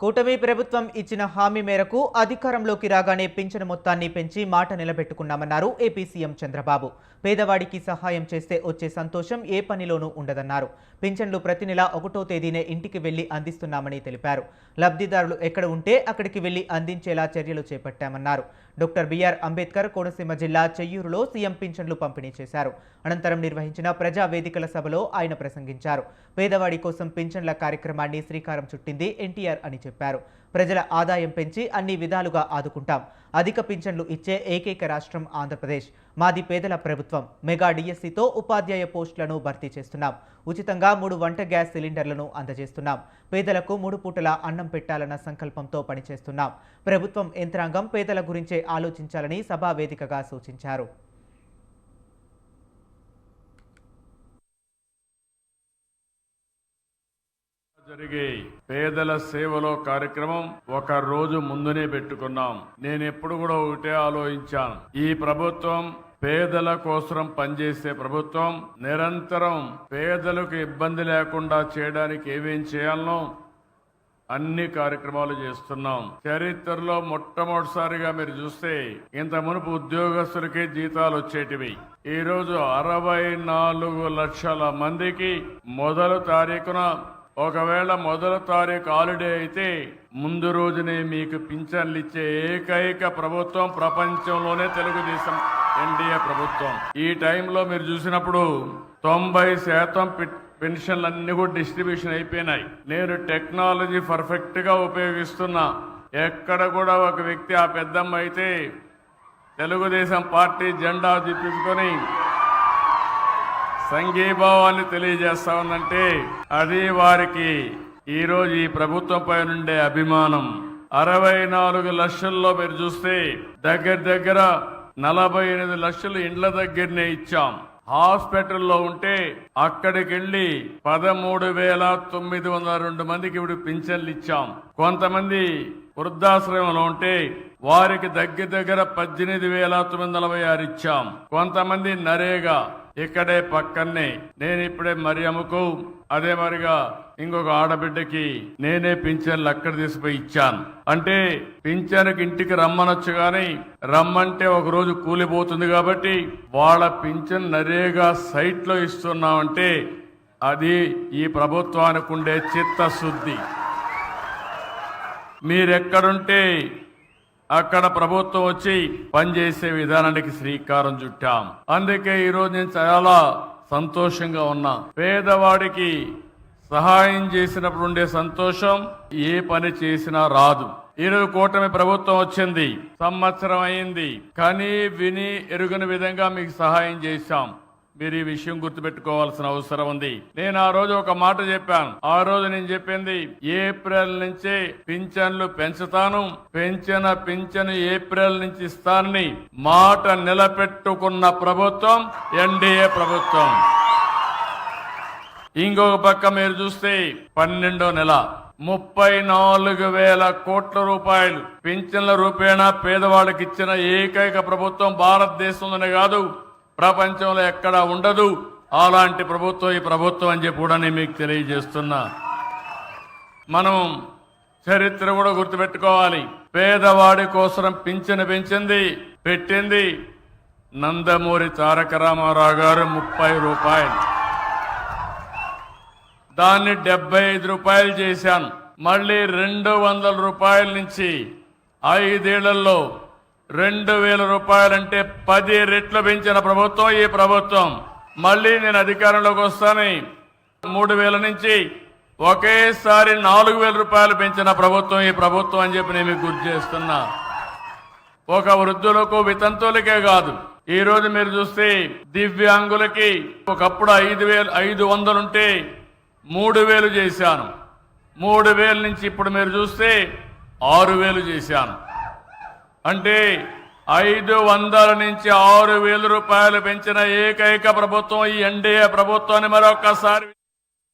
కూటమి ప్రభుత్వం ఇచ్చిన హామీ మేరకు అధికారంలోకి రాగానే పింఛను మొత్తాన్ని పెంచి మాట నిలబెట్టుకున్నామన్నారు ఏపీ సీఎం చంద్రబాబు. పేదవాడికి సహాయం చేస్తే వచ్చే సంతోషం ఏ పనిలోనూ ఉండదన్నారు. పింఛన్లు ప్రతి నెల ఒకటో తేదీనే ఇంటికి వెళ్ళి అందిస్తున్నామని తెలిపారు. లబ్ధిదారులు ఎక్కడ ఉంటే అక్కడికి వెళ్ళి అందించేలా చర్యలు చేపట్టామన్నారు. Doctor B R Ambedkar Konaseema జిల్లా చెయ్యూరులో సీఎం పింఛన్లు పంపిణీ చేశారు. అనంతరం నిర్వహించిన ప్రజా వేదికల సభలో ఆయన ప్రసంగించారు. పేదవాడి కోసం పింఛన్ల కార్యక్రమాన్ని శ్రీకారం చుట్టింది ఎన్టీఆర్ అని చెప్పారు. ప్రజల ఆదాయం పెంచి అన్ని విధాలుగా ఆదుకుంటాం. అధిక పింఛన్లు ఇచ్చే ఏకైక రాష్ట్రం ఆంధ్రప్రదేశ్. మాది పేదల ప్రభుత్వం. మెగా డిఎస్సితో ఉపాధ్యాయ పోస్టులను భర్తీ చేస్తున్నాం. ఉచితంగా మూడు వంట గ్యాస్ సిలిండర్లను అందజేస్తున్నాం. పేదలకు మూడు పూటల అన్నం పెట్టాలన్న సంకల్పంతో పనిచేస్తున్నాం. ప్రభుత్వం యంత్రాంగం పేదల గురించే ఆలోచించాలని సభా వేదికగా సూచించారు. జరిగే పేదల సేవలో కార్యక్రమం ఒక రోజు ముందునే పెట్టుకున్నాం. నేను ఎప్పుడు కూడా ఒకటే ఆలోచించాను. ఈ ప్రభుత్వం పేదల కోసం పనిచేసే ప్రభుత్వం నిరంతరం పేదలకు ఇబ్బంది లేకుండా చేయడానికి ఏమేం చేయాలనో అన్ని కార్యక్రమాలు చేస్తున్నాం. చరిత్రలో మొట్టమొదటిసారిగా మీరు చూస్తే ఇంత మునుపు ఉద్యోగస్తులకే జీతాలు వచ్చేటివి. ఈ రోజు అరవై నాలుగు లక్షల మందికి మొదలు తారీఖున ఒకవేళ మొదల తారీఖు హాలిడే అయితే ముందు రోజునే మీకు పింఛన్లు ఇచ్చే ఏకైక ప్రభుత్వం ప్రపంచంలోనే తెలుగుదేశం ఎన్డీఏ ప్రభుత్వం. ఈ టైంలో మీరు చూసినప్పుడు తొంభై శాతం పెన్షన్లు అన్ని కూడా డిస్ట్రిబ్యూషన్ అయిపోయినాయి. నేను టెక్నాలజీ పర్ఫెక్ట్గా ఉపయోగిస్తున్నా ఎక్కడ కూడా ఒక వ్యక్తి ఆ పెద్దమ్మ అయితే తెలుగుదేశం పార్టీ జెండా చూపించుకొని సంఘీభావాన్ని తెలియజేస్తా ఉందంటే అది వారికి ఈరోజు ఈ ప్రభుత్వంపై నుండే అభిమానం. అరవై నాలుగు లక్షల్లో మీరు చూస్తే దగ్గర దగ్గర నలభై ఎనిమిది లక్షలు ఇండ్ల దగ్గరనే ఇచ్చాం. హాస్పిటల్లో ఉంటే అక్కడికి వెళ్ళి పదమూడు వేల తొమ్మిది వందల రెండు మందికి ఇప్పుడు పింఛన్లు ఇచ్చాం. కొంతమంది వృద్ధాశ్రమంలో ఉంటే వారికి దగ్గర దగ్గర పద్దెనిమిది వేల తొమ్మిది నలభై ఆరు ఇచ్చాం. కొంతమంది నరేగా ఇక్కడే పక్కనే నేను ఇప్పుడే మరియమ్మకు అదే మరిగా ఇంకొక ఆడబిడ్డకి నేనే పింఛన్లు అక్కడ తీసుకుపోయి ఇచ్చాను. అంటే పింఛన్కి ఇంటికి రమ్మనొచ్చు కానీ రమ్మంటే ఒక రోజు కూలిపోతుంది కాబట్టి వాళ్ళ పింఛన్ నరేగా సైట్లో ఇస్తున్నామంటే అది ఈ ప్రభుత్వానికి ఉండే చిత్తశుద్ధి. మీరెక్కడుంటే అక్కడ ప్రభుత్వం వచ్చి పనిచేసే విధానానికి శ్రీకారం చుట్టాం. అందుకే ఈరోజు నేను చాలా సంతోషంగా ఉన్నా. పేదవాడికి సహాయం చేసినప్పుడు ఉండే సంతోషం ఏ పని చేసినా రాదు. ఈరోజు కూటమి ప్రభుత్వం వచ్చింది. సంవత్సరం అయింది. కానీ విని ఎరుగని విధంగా మీకు సహాయం చేశాం. మీరు ఈ విషయం గుర్తుపెట్టుకోవాల్సిన అవసరం ఉంది. నేను ఆ రోజు ఒక మాట చెప్పాను. ఆ రోజు నేను చెప్పింది ఏప్రిల్ నుంచే పింఛన్లు పెంచుతాను. పెంచిన పింఛను ఏప్రిల్ నుంచి ఇస్తానని మాట నిలబెట్టుకున్న ప్రభుత్వం ఎన్డీఏ ప్రభుత్వం. ఇంకొక పక్క మీరు చూస్తే పన్నెండో నెల ముప్పై నాలుగు వేల కోట్ల రూపాయలు పింఛన్ల రూపేణా పేదవాళ్ళకి ఇచ్చిన ఏకైక ప్రభుత్వం భారతదేశంలోనే కాదు ప్రపంచంలో ఎక్కడా ఉండదు. అలాంటి ప్రభుత్వం ఈ ప్రభుత్వం అని చెప్పి కూడా నేను మీకు తెలియజేస్తున్నా. మనం చరిత్ర కూడా గుర్తుపెట్టుకోవాలి. పేదవాడి కోసం పింఛను పెంచింది పెట్టింది నందమూరి తారక రామారావు గారు ముప్పై రూపాయలు. దాన్ని డెబ్బై ఐదు రూపాయలు చేశాను. మళ్ళీ రెండు వందల రూపాయల నుంచి ఐదేళ్ళలో రెండు వేల రూపాయలంటే పది రెట్లు పెంచిన ప్రభుత్వం ఈ ప్రభుత్వం. మళ్ళీ నేను అధికారంలోకి వస్తాను. మూడు వేల నుంచి ఒకేసారి నాలుగు వేల రూపాయలు పెంచిన ప్రభుత్వం ఈ ప్రభుత్వం అని చెప్పి నేను మీకు గుర్తు చేస్తున్నా. ఒక వృద్ధులకు వితంతువులకే కాదు. ఈ రోజు మీరు చూస్తే దివ్యాంగులకి ఒకప్పుడు ఐదు వేలు ఐదు వందలుంటే మూడు వేలు చేశాను. మూడు వేల నుంచి ఇప్పుడు మీరు చూస్తే ఆరు వేలు చేశాను. అంటే ఐదు వందల నుంచి ఆరు వేల రూపాయలు పెంచిన ఏకైక ప్రభుత్వం ఈ ఎన్డీఏ ప్రభుత్వాన్ని మరొకసారి